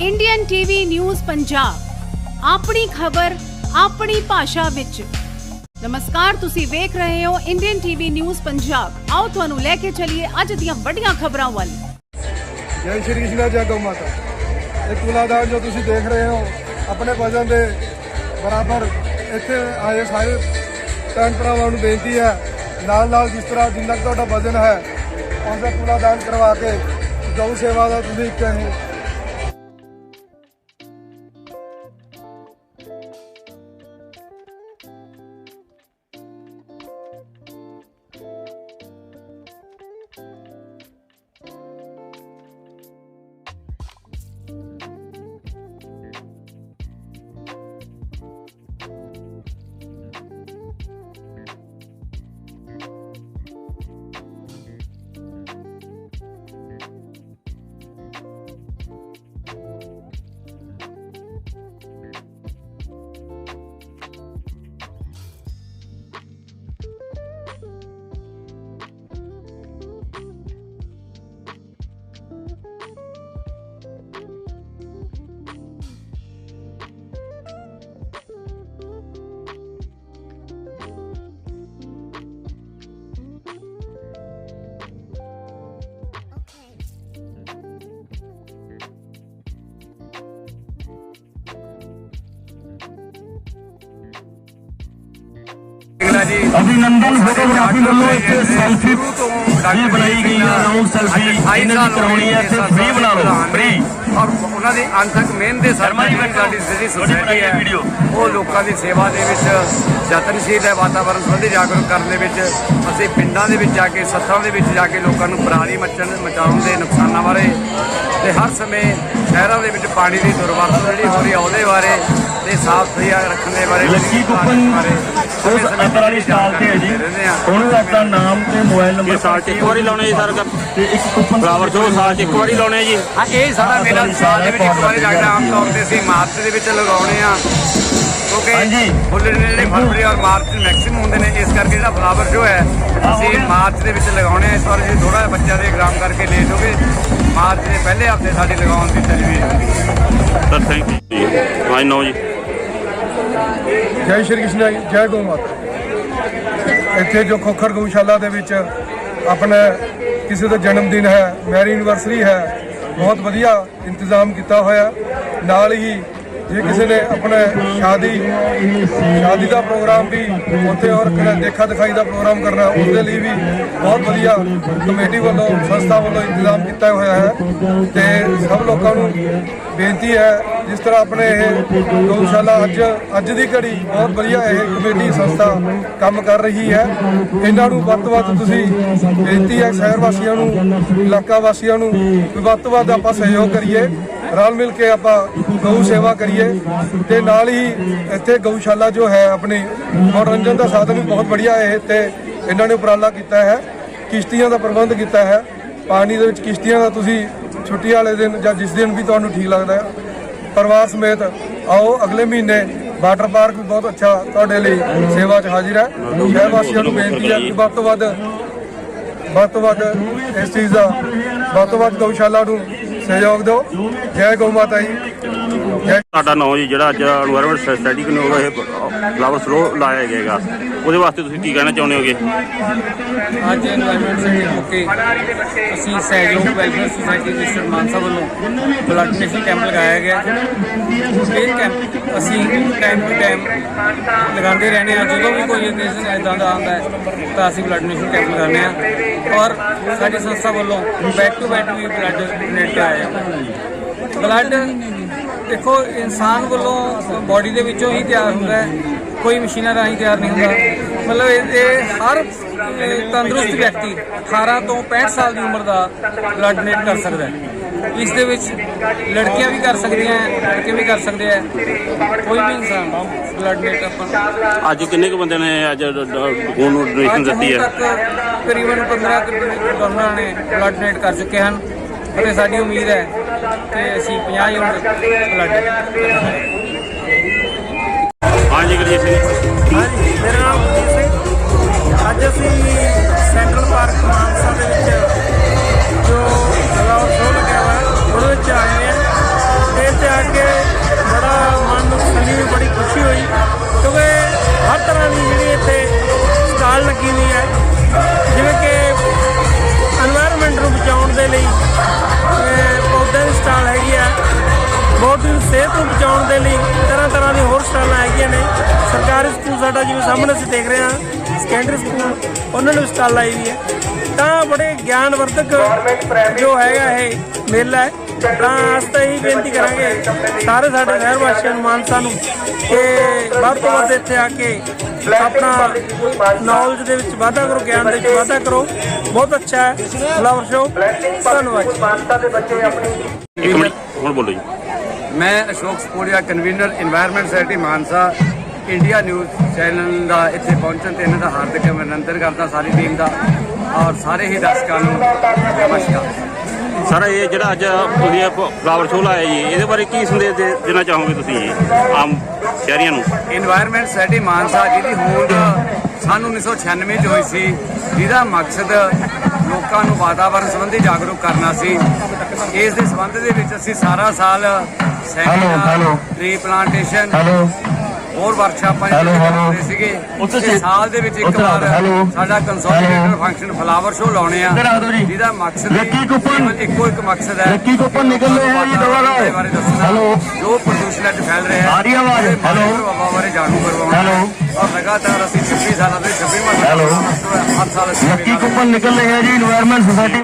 Indian TV news Punjab ਆਪਣੀ ਖਬਰ, ਆਪਣੀ ਭਾਸ਼ਾ ਵਿੱਚ। ਨਮਸਕਾਰ, ਤੁਸੀਂ ਵੇਖ ਰਹੇ ਹੋ ਇੰਡੀਅਨ ਟੀਵੀ ਨਿਊਜ਼ ਪੰਜਾਬ ਆਓ ਤੁਹਾਨੂੰ ਲੈ ਕੇ ਚੱਲੀਏ ਅੱਜ ਦੀਆਂ ਵੱਡੀਆਂ ਖਬਰਾਂ ਵੱਲ। ਜੈ ਸ਼੍ਰੀ ਕ੍ਰਿਸ਼ਨ, ਜੈ ਗਊ ਮਾਤਾ। ਇਹ ਤੁਲਾਦਾਨ ਜੋ ਤੁਸੀਂ ਦੇਖ ਰਹੇ ਹੋ, ਆਪਣੇ ਵਜਨ ਦੇ ਬਰਾਬਰ ਇੱਥੇ ਆਏ ਸਾਰੇ ਭੈਣ ਭਰਾਵਾਂ ਨੂੰ ਬੇਨਤੀ ਹੈ ਨਾਲ ਨਾਲ ਜਿਸ ਤਰ੍ਹਾਂ ਜਿੰਨਾ ਤੁਹਾਡਾ ਵਜਨ ਹੈ ਉਹਦਾ ਤੁਲਾਦਾਨ ਕਰਵਾ ਕੇ ਗਊ ਸੇਵਾ ਦਾ ਤੁਸੀਂ ਕਹੇ। ਅਭਿਨੰਦਨ ਫੋਟੋਗ੍ਰਾਫੀ ਵੱਲੋਂ ਇੱਥੇ ਸੈਲਫੀ ਵੀ ਬਣਾਈ ਗਈ ਹੈ ਰਾਉਂਡ ਸੈਲਫੀ ਇਹਨਾਂ ਦੀ ਕਰਾਉਣੀ ਹੈ ਇੱਥੇ ਫ੍ਰੀ ਬਣਾ ਲਓ ਫ੍ਰੀ ਔਰ ਉਹਨਾਂ ਦੀ ਅੰਤਕ ਮਿਹਨਤ ਦੇ ਸਰਮਾਈ ਸਾਡੀ ਜਿਹੜੀ ਸੁਸਾਇਟੀ ਹੈ। ਉਹ ਲੋਕਾਂ ਦੀ ਸੇਵਾ ਦੇ ਵਿੱਚ ਯਤਨਸ਼ੀਲ ਹੈ ਵਾਤਾਵਰਣ ਸੰਬੰਧੀ ਜਾਗਰੂਕ ਕਰਨ ਦੇ ਵਿੱਚ ਅਸੀਂ ਪਿੰਡਾਂ ਦੇ ਵਿੱਚ ਜਾ ਕੇ ਸੱਥਾਂ ਦੇ ਵਿੱਚ ਜਾ ਕੇ ਲੋਕਾਂ ਨੂੰ ਪਰਾਲੀ ਮੱਚਣ ਮਚਾਉਣ ਦੇ ਨੁਕਸਾਨਾਂ ਬਾਰੇ ਤੇ ਹਰ ਸਮੇਂ ਸ਼ਹਿਰਾਂ ਦੇ ਵਿੱਚ ਪਾਣੀ ਦੀ ਦੁਰਵਰਤੋਂ ਜਿਹੜੀ ਹੋ ਰਹੀ ਹੈ ਉਹਦੇ ਬਾਰੇ ਤੇ ਸਾਫ਼ ਸਫ਼ਾਈ ਰੱਖਣ ਦੇ ਬਾਰੇ ਲੱਕੀ ਕੁਪਨ ਵਾਲੀ ਸਟਾਲ ਤੇ ਹੈ ਜੀ। ਉਹਨੂੰ ਆਪਣਾ ਨਾਮ ਤੇ ਮੋਬਾਈਲ ਨੰਬਰ ਸਾਲ 'ਚ ਇੱਕ ਵਾਰੀ ਲਾਉਣੇ ਜੀ ਸਰ ਤੇ ਇੱਕ ਕੁਪਨ ਫਲਾਵਰ ਸ਼ੋ ਸਾਲ 'ਚ ਇੱਕ ਵਾਰੀ ਲਾਉਣੇ ਜੀ। ਹਾਂ ਇਹ ਸਾਡਾ ਮੇਲਾ ਸਾਲ ਦੇ ਵਿੱਚ ਇੱਕ ਵਾਰੀ ਲੱਗਦਾ ਆਮ ਤੌਰ ਤੇ ਅਸੀਂ ਮਾਰਚ ਦੇ ਵਿੱਚ ਲਗਾਉਣੇ ਆ। ਕਿਉਂਕਿ ਹਾਂਜੀ। ਫੁੱਲ ਜਿਹੜੇ ਫਰਵਰੀ ਔਰ ਮਾਰਚ ਵਿੱਚ ਮੈਕਸਿਮਮ ਹੁੰਦੇ ਨੇ ਇਸ ਕਰਕੇ ਜਿਹੜਾ ਫਲਾਵਰ ਸ਼ੋ ਹੈ ਅਸੀਂ ਮਾਰਚ ਦੇ ਵਿੱਚ ਲਗਾਉਣੇ ਆ। ਇਸ ਵਾਰ ਅਸੀਂ ਥੋੜਾ ਜਿਹਾ ਬੱਚਿਆਂ ਦੇ ਐਗਜ਼ਾਮ ਕਰਕੇ ਲੇਟ ਹੋ ਗਏ ਮਾਰਚ ਦੇ ਪਹਿਲੇ ਹਫ਼ਤੇ ਸਾਡੀ ਲਗਾਉਣ ਦੀ ਤਜਵੀਜ਼ ਹੈ ਸਰ ਥੈਂਕ ਯੂ ਜੀ। ਹਾਂਜੀ ਨੋ ਜੀ। ਜੈ ਸ਼੍ਰੀ ਕ੍ਰਿਸ਼ਨ ਜੀ, ਜੈ ਗਊ ਮਾਤਾ ਇੱਥੇ ਜੋ ਖੋਖਰ ਗਊਸ਼ਾਲਾ ਦੇ ਵਿੱਚ ਆਪਣਾ ਕਿਸੇ ਦਾ ਜਨਮ ਦਿਨ ਹੈ ਮੈਰੀ ਐਨਵਰਸਰੀ ਹੈ, ਬਹੁਤ ਵਧੀਆ ਇੰਤਜ਼ਾਮ ਕੀਤਾ ਹੋਇਆ। ਨਾਲ ਹੀ ਜੇ ਕਿਸੇ ਨੇ ਆਪਣਾ ਸ਼ਾਦੀ ਸ਼ਾਦੀ ਦਾ ਪ੍ਰੋਗਰਾਮ ਵੀ ਉੱਥੇ ਔਰ ਦੇਖਾ ਦਿਖਾਈ ਦਾ ਪ੍ਰੋਗਰਾਮ ਕਰਨਾ ਉਸ ਦੇ ਲਈ ਵੀ ਬਹੁਤ ਵਧੀਆ ਕਮੇਟੀ ਵੱਲੋਂ, ਸੰਸਥਾ ਵੱਲੋਂ ਇੰਤਜ਼ਾਮ ਕੀਤਾ ਹੋਇਆ ਹੈ। ਤੇ ਸਭ ਲੋਕਾਂ ਨੂੰ ਬੇਨਤੀ ਹੈ, ਜਿਸ ਤਰ੍ਹਾਂ ਆਪਣੇ ਇਹ ਗਊਸ਼ਾਲਾ ਅੱਜ ਅੱਜ ਦੀ ਘੜੀ ਬਹੁਤ ਵਧੀਆ ਇਹ ਕਮੇਟੀ, ਸੰਸਥਾ ਕੰਮ ਕਰ ਰਹੀ ਹੈ। ਇਹਨਾਂ ਨੂੰ ਵੱਧ ਤੋਂ ਵੱਧ ਤੁਸੀਂ ਬੇਨਤੀ ਹੈ, ਸ਼ਹਿਰ ਵਾਸੀਆਂ ਨੂੰ, ਇਲਾਕਾ ਵਾਸੀਆਂ ਨੂੰ ਵੀ ਵੱਧ ਤੋਂ ਵੱਧ ਆਪਾਂ ਸਹਿਯੋਗ ਕਰੀਏ। ਰਲ ਮਿਲ ਕੇ ਆਪਾਂ ਗਊ ਸੇਵਾ ਕਰੀਏ ਤੇ ਨਾਲ ਹੀ ਇੱਥੇ ਗਊਸ਼ਾਲਾ ਜੋ ਹੈ ਆਪਣੀ ਮਨੋਰੰਜਨ ਦਾ ਸਾਧਨ ਵੀ ਬਹੁਤ ਵਧੀਆ ਹੈ ਤੇ ਇਹਨਾਂ ਨੇ ਉਪਰਾਲਾ ਕੀਤਾ ਹੈ, ਕਿਸ਼ਤੀਆਂ ਦਾ ਪ੍ਰਬੰਧ ਕੀਤਾ ਹੈ। ਪਾਣੀ ਦੇ ਵਿੱਚ ਕਿਸ਼ਤੀਆਂ ਦਾ ਤੁਸੀਂ ਛੁੱਟੀ ਵਾਲੇ ਦਿਨ ਜਾਂ ਜਿਸ ਦਿਨ ਵੀ ਤੁਹਾਨੂੰ ਠੀਕ ਲੱਗਦਾ ਹੈ, ਪਰਿਵਾਰ ਸਮੇਤ ਆਓ, ਅਗਲੇ ਮਹੀਨੇ ਵਾਟਰ ਪਾਰਕ ਵੀ ਬਹੁਤ ਅੱਛਾ ਤੁਹਾਡੇ ਲਈ ਸੇਵਾ 'ਚ ਹਾਜ਼ਰ ਹੈ। ਸ਼ਹਿਰ ਵਾਸੀਆਂ ਨੂੰ ਬੇਨਤੀ ਹੈ ਕਿ ਵੱਧ ਤੋਂ ਵੱਧ ਵੱਧ ਤੋਂ ਵੱਧ ਇਸ ਚੀਜ਼ ਦਾ, ਵੱਧ ਤੋਂ ਵੱਧ ਗਊਸ਼ਾਲਾ ਨੂੰ ਸਹਿਯੋਗ ਦਿਓ। ਜੈ ਗਊ ਮਾਤਾ ਜੀ। ਸਾਡਾ ਨਾਮ ਜੀ ਜਿਹੜਾ ਅੱਜ এনवायरमेंट ਸੋਸਾਇਟੀ ਨੇ ਉਹ ਇਹ ਫਲਾਵਰ ਸਲੋ ਲਾਇਆ ਗਿਆਗਾ ਉਹਦੇ ਵਾਸਤੇ ਤੁਸੀਂ ਕੀ ਕਹਿਣਾ ਚਾਹੁੰਦੇ ਹੋਗੇ? ਅੱਜ এনवायरमेंट ਸੇ ਮੁਕੇ ਅਸੀਂ ਸਹਿਯੋਗ ਵੈਲਫੇਅਰ ਸੁਸਾਇਟੀ ਦੇ ਸਰਮਾਨ ਸਾਹਿਬ ਵੱਲੋਂ ਬਲੱਡ ਟੈਸਟ ਕੈਂਪ ਲਗਾਇਆ ਗਿਆ। ਇਹ ਕੈਂਪ ਅਸੀਂ ਟਾਈਮ ਟੂ ਟਾਈਮ ਲਗਾਉਂਦੇ ਰਹਿੰਦੇ ਹਾਂ। ਜਦੋਂ ਵੀ ਕੋਈ ਕੇਸ ਇਦਾਂ ਦਾ ਆਉਂਦਾ ਹੈ ਤਾਂ ਅਸੀਂ ਬਲੱਡ ਡੋਨੇਸ਼ਨ ਕੈਂਪ ਲਗਾਉਂਦੇ ਹਾਂ। ਔਰ ਸਾਡੀ ਸੰਸਥਾ ਵੱਲੋਂ ਬੈਕ ਟੂ ਬੈਕ ਵੀ ਬਲੱਡ ਡੋਨੇਟ ਬਲੱਡ ਦੇਖੋ ਇਨਸਾਨ ਵੱਲੋਂ ਬਾਡੀ ਦੇ ਵਿੱਚੋਂ ਹੀ ਤਿਆਰ ਹੁੰਦਾ ਹੈ। ਕੋਈ ਮਸ਼ੀਨਾਂ ਰਾਹੀਂ ਤਿਆਰ ਨਹੀਂ ਹੁੰਦਾ। ਮਤਲਬ ਇਹ ਹਰ ਤੰਦਰੁਸਤ ਵਿਅਕਤੀ 18 ਤੋਂ 65 ਸਾਲ ਦੀ ਉਮਰ ਦਾ ਬਲੱਡ ਡੋਨੇਟ ਕਰ ਸਕਦਾ ਹੈ। ਇਸ ਦੇ ਵਿੱਚ ਲੜਕੀਆਂ ਵੀ ਕਰ ਸਕਦੀਆਂ ਲੜਕੇ ਵੀ ਕਰ ਸਕਦੇ ਹੈ। ਕੋਈ ਵੀ ਇਨਸਾਨ ਬਲੱਡ ਡੋਨੇਟ ਆਪਾਂ ਅੱਜ ਕਿੰਨੇ ਕੁ ਬੰਦਿਆਂ ਨੇ ਅੱਜ ਖੂਨ ਡੋਨੇਸ਼ਨ ਦਿੱਤੀ ਹੈ? ਤੱਕ ਤਕਰੀਬਨ 15 ਡੋਨਰਾਂ ਨੇ ਬਲੱਡ ਡੋਨੇਟ ਕਰ ਚੁੱਕੇ ਹਨ। ਅਤੇ ਸਾਡੀ ਉਮੀਦ ਹੈ ਕਿ ਅਸੀਂ 50 ਯੂਨਿਟ ਬਲੱਡ ਸਿਹਤ ਨੂੰ ਬਚਾਉਣ ਦੇ ਲਈ ਤਰ੍ਹਾਂ ਤਰ੍ਹਾਂ ਦੀ ਹੋਰ ਸਟਾਲਾਂ ਹੈਗੀਆਂ ਨੇ। ਸਰਕਾਰੀ ਸਕੂਲ ਸਾਡਾ ਜਿਵੇਂ ਸਾਹਮਣੇ ਅਸੀਂ ਦੇਖ ਰਹੇ ਹਾਂ ਸੈਕੰਡਰੀ ਸਕੂਲ ਉਹਨਾਂ ਨੂੰ ਵੀ ਸਟਾਲ ਲਾਈ ਵੀ ਹੈ। ਤਾਂ ਬੜੇ ਗਿਆਨਵਰਧਕ ਜੋ ਹੈਗਾ ਇਹ ਮੇਲਾ ਹੈ। ਤਾਂ ਅਸੀਂ ਤਾਂ ਇਹੀ ਬੇਨਤੀ ਕਰਾਂਗੇ ਸਾਰੇ ਸਾਡੇ ਸ਼ਹਿਰ ਵਾਸੀਆਂ ਨੂੰ, ਮਾਨਸਾ ਨੂੰ, ਕਿ ਵੱਧ ਤੋਂ ਵੱਧ ਇੱਥੇ ਆ ਕੇ ਆਪਣਾ ਨੌਲੇਜ ਦੇ ਵਿੱਚ ਵਾਧਾ ਕਰੋ, ਗਿਆਨ ਦੇ ਵਿੱਚ ਵਾਧਾ ਕਰੋ। ਬਹੁਤ ਅੱਛਾ ਹੈ। ਫਲਾਵਰ ਸ਼ੋ ਧੰਨਵਾਦ ਜੀ। ਇੱਕ ਮਿੰਟ ਹੁਣ ਬੋਲੋ ਜੀ। ਮੈਂ Ashok Saporia convener environment society Mansa India news channel ਦਾ ਇੱਥੇ ਪਹੁੰਚਣ ਤੇ ਇਹਨਾਂ ਦਾ ਹਾਰਦਿਕ ਅਭਿਨੰਦਨ ਕਰਦਾ ਸਾਰੀ ਟੀਮ ਦਾ ਔਰ ਸਾਰੇ ਹੀ ਦਰਸ਼ਕਾਂ ਨੂੰ ਨਮਸਕਾਰ। ਸਰ ਇਹ ਜਿਹੜਾ ਅੱਜ ਤੁਸੀਂ ਫਲਾਵਰ ਸ਼ੋਅ ਲਾਇਆ ਜੀ ਇਹਦੇ ਬਾਰੇ ਕੀ ਸੰਦੇਸ਼ ਦੇਣਾ ਚਾਹੋਗੇ ਤੁਸੀਂ ਜੀ ਆਮ ਸ਼ਹਿਰੀਆਂ ਨੂੰ? এনवायरमेंट ਸੋਸਾਇਟੀ ਮਾਨਸਾ ਜਿਹਦੀ ਹੋਂਦ ਸਨ 1996 ਚ ਹੋਈ ਸੀ ਜਿਹਦਾ ਮਕਸਦ ਲੋਕਾਂ ਨੂੰ ਵਾਤਾਵਰਣ ਸੰਬੰਧੀ ਜਾਗਰੂਕ ਕਰਨਾ ਸੀ। ਇਸ ਦੇ ਸੰਬੰਧ ਦੇ ਵਿੱਚ ਅਸੀਂ ਸਾਰਾ ਸਾਲ ਹੈਲੋ ਟ੍ਰੀ ਪਲਾਂਟੇਸ਼ਨ ਹੈਲੋ ਹੋਰ ਵਰਕਸ਼ਾਪਾਂ ਜਿਹੜੇ ਸੀਗੇ। ਉੱਥੇ ਸਾਲ ਦੇ ਵਿੱਚ ਇੱਕ ਵਾਰ ਸਾਡਾ ਕੰਸੋਲੀਡੇਟਰ ਫੰਕਸ਼ਨ ਫਲਾਵਰ ਸ਼ੋ ਲਾਉਣੇ ਆ। ਜਿਹਦਾ ਮਕਸਦ ਲੱਕੀ ਕੂਪਨ ਇੱਕੋ ਇੱਕ ਮਕਸਦ ਹੈ। ਲੱਕੀ ਕੂਪਨ ਨਿਕਲ ਰਿਹਾ ਹੈ ਜੀ ਦੁਬਾਰਾ। ਹੈਲੋ ਜੋ ਪ੍ਰਦੂਸ਼ਣ ਅੱਜ ਫੈਲ ਰਿਹਾ ਹੈ ਹੈਲੋ ਬਾਬਾ ਬਾਰੇ ਜਾਣੂ ਕਰਵਾਉਣਾ। ਹੈਲੋ ਔਰ ਲਗਾਤਾਰ ਅਸੀਂ 26 ਸਾਲਾਂ ਦੇ 26 ਮਹੀਨੇ ਹੈਲੋ ਹਰ ਸਾਲ ਨਿਕਲ ਰਿਹਾ ਜੀ এনवायरमेंट ਸੁਸਾਇਟੀ